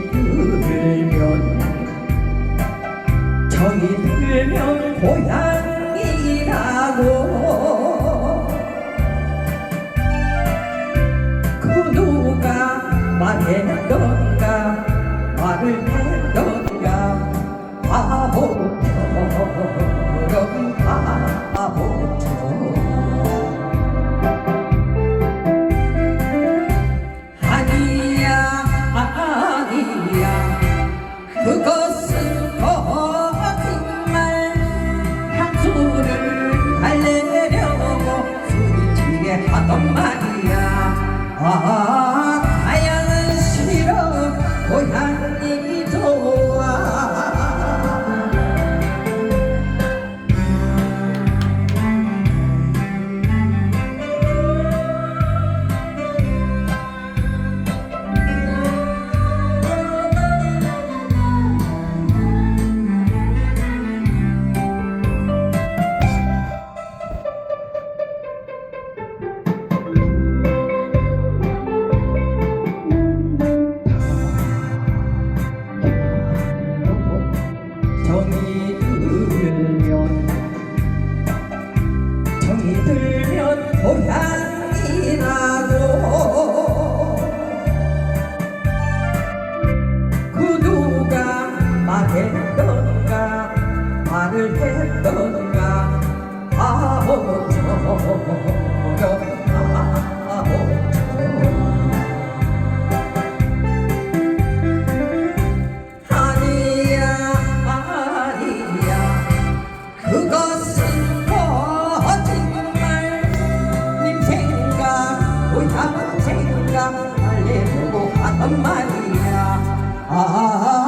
들면 정이 들면 고향이라고. 그 누가 말해도 그것은 거짓말. 향수를 달래려고 소리치게 하던 말이야. 아 가양은 싫어 고향이 좋아 들면 고향이라 고향 생각